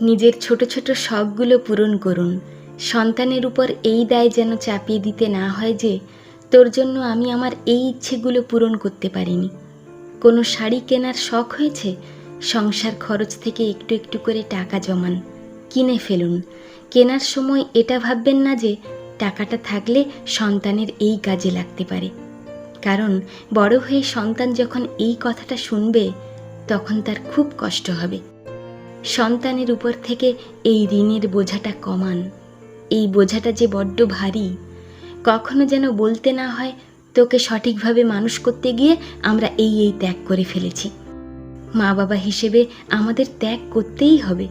নিজের ছোট ছোট শখগুলো পূরণ করুন। সন্তানের উপর এই দায় যেন চাপিয়ে দিতে না হয় যে, তোর জন্য আমি আমার এই ইচ্ছেগুলো পূরণ করতে পারিনি। কোনো শাড়ি কেনার শখ হয়েছে? সংসার খরচ থেকে একটু একটু করে টাকা জমান। কিনে ফেলুন। কেনার সময় এটা ভাববেন না যে, টাকাটা থাকলে সন্তানের এই কাজে লাগতে পারে। কারণ বড় হয়ে সন্তান যখন এই কথাটা শুনবে, তখন তার খুব কষ্ট হবে। সন্তানের উপর থেকে এই ঋণের বোঝাটা কমান। এই বোঝাটা যে বড্ড ভারী, কখনো যেন বলতে না হয় তোকে সঠিকভাবে মানুষ করতে গিয়ে আমরা এই এই ত্যাগ করে ফেলেছি। মা বাবা হিসেবে আমাদের ত্যাগ করতেই হবে,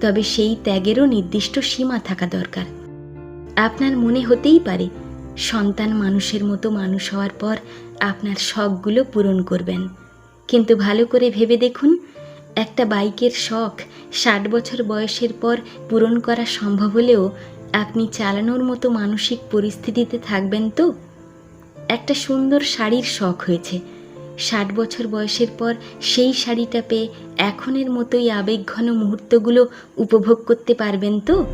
তবে সেই ত্যাগেরও নির্দিষ্ট সীমা থাকা দরকার। আপনার মনে হতেই পারে, সন্তান মানুষের মতো মানুষ হওয়ার পর আপনার শখগুলো পূরণ করবেন। কিন্তু ভালো করে ভেবে দেখুন একটা বাইকের শখ ষাট বছর বয়সের পর পূরণ করা সম্ভব হলেও আপনি চালানোর মতো মানসিক পরিস্থিতিতে থাকবেন তো? একটা সুন্দর শাড়ির শখ হয়েছে। ষাট বছর বয়সের পর সেই শাড়িটা পেয়ে এখনের মতোই আবেগঘন মুহূর্তগুলো উপভোগ করতে পারবেন তো?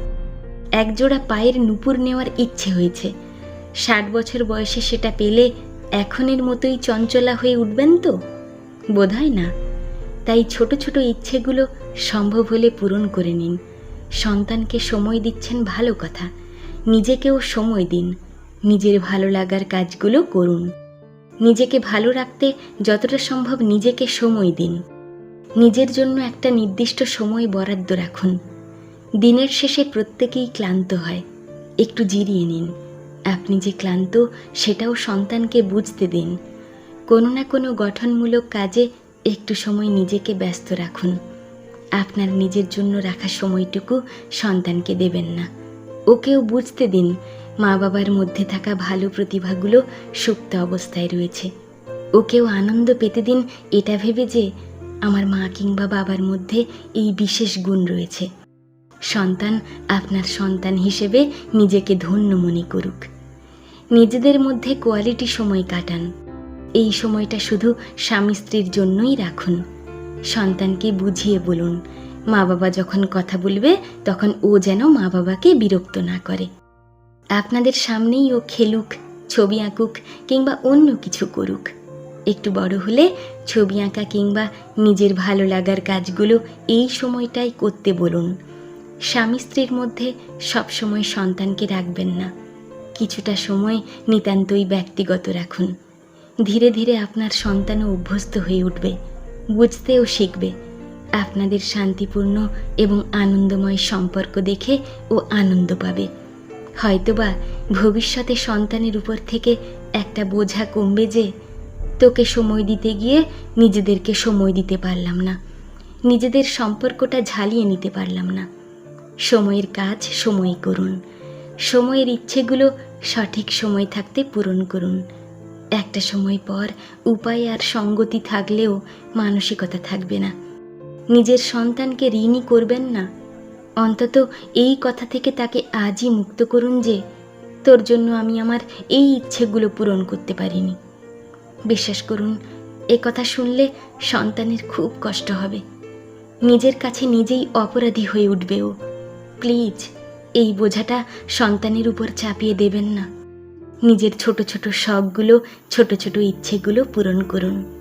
একজোড়া পায়ের নুপুর নেওয়ার ইচ্ছে হয়েছে। ষাট বছর বয়সে সেটা পেলে এখনের মতোই চঞ্চলা হয়ে উঠবেন তো? বোধহয় না। তাই ছোট ছোট ইচ্ছেগুলো সম্ভব হলে পূরণ করে নিন। সন্তানকে সময় দিচ্ছেন ভালো কথা। নিজেকেও সময় দিন। নিজের ভালো লাগার কাজগুলো করুন। নিজেকে ভালো রাখতে যতটা সম্ভব নিজেকে সময় দিন। নিজের জন্য একটা নির্দিষ্ট সময় বরাদ্দ রাখুন। দিনের শেষে প্রত্যেকেই ক্লান্ত হয়। একটু জিরিয়ে নিন। আপনি যে ক্লান্ত, সেটাও সন্তানকে বুঝতে দিন। কোনো না কোনো গঠনমূলক কাজে একটু সময় নিজেকে ব্যস্ত রাখুন। আপনার নিজের জন্য রাখা সময়টুকু সন্তানকে দেবেন না। ওকেও বুঝতে দিন মা বাবার মধ্যে থাকা ভালো প্রতিভাগুলো সুপ্ত অবস্থায় রয়েছে। ওকেও আনন্দ পেতে দিন এটা ভেবে যে আমার মা কিংবা বাবার মধ্যে এই বিশেষ গুণ রয়েছে। সন্তান আপনার সন্তান হিসেবে নিজেকে ধন্য মনে করুক। নিজেদের মধ্যে কোয়ালিটি সময় কাটান। এই সময়টা শুধু স্বামী স্ত্রীর জন্যই রাখুন। সন্তানকে বুঝিয়ে বলুন। মা বাবা যখন কথা বলবে, তখন ও যেন মা বাবাকে বিরক্ত না করে। আপনাদের সামনেই ও খেলুক, ছবি আঁকুক কিংবা অন্য কিছু করুক। একটু বড় হলে ছবি আঁকা কিংবা নিজের ভালো লাগার কাজগুলো এই সময়টাই করতে বলুন। স্বামী স্ত্রীর মধ্যে সবসময় সন্তানকে রাখবেন না। কিছুটা সময় নিতান্তই ব্যক্তিগত রাখুন। ধীরে ধীরে আপনার সন্তানও অভ্যস্ত হয়ে উঠবে, বুঝতেও শিখবে। আপনাদের শান্তিপূর্ণ এবং আনন্দময় সম্পর্ক দেখে ও আনন্দ পাবে। হয়তোবা ভবিষ্যতে সন্তানের উপর থেকে একটা বোঝা কমবে যে, তোকে সময় দিতে গিয়ে নিজেদেরকে সময় দিতে পারলাম না। নিজেদের সম্পর্কটা ঝালিয়ে নিতে পারলাম না। সময়ের কাজ সময় করুন। সময়ের ইচ্ছেগুলো সঠিক সময় থাকতে পূরণ করুন। একটা সময় পর উপায় আর সঙ্গতি থাকলেও মানসিকতা থাকবে না। নিজের সন্তানকে ঋণই করবেন না। অন্তত এই কথা থেকে তাকে আজই মুক্ত করুন যে, তোর জন্য আমি আমার এই ইচ্ছেগুলো পূরণ করতে পারিনি। বিশ্বাস করুন, এ কথা শুনলে সন্তানের খুব কষ্ট হবে। নিজের কাছে নিজেই অপরাধী হয়ে উঠবে ও। প্লিজ, এই বোঝাটা সন্তানের উপর চাপিয়ে দেবেন না। নিজের ছোট ছোট শখগুলো ছোট ছোট ইচ্ছেগুলো পূরণ করুন।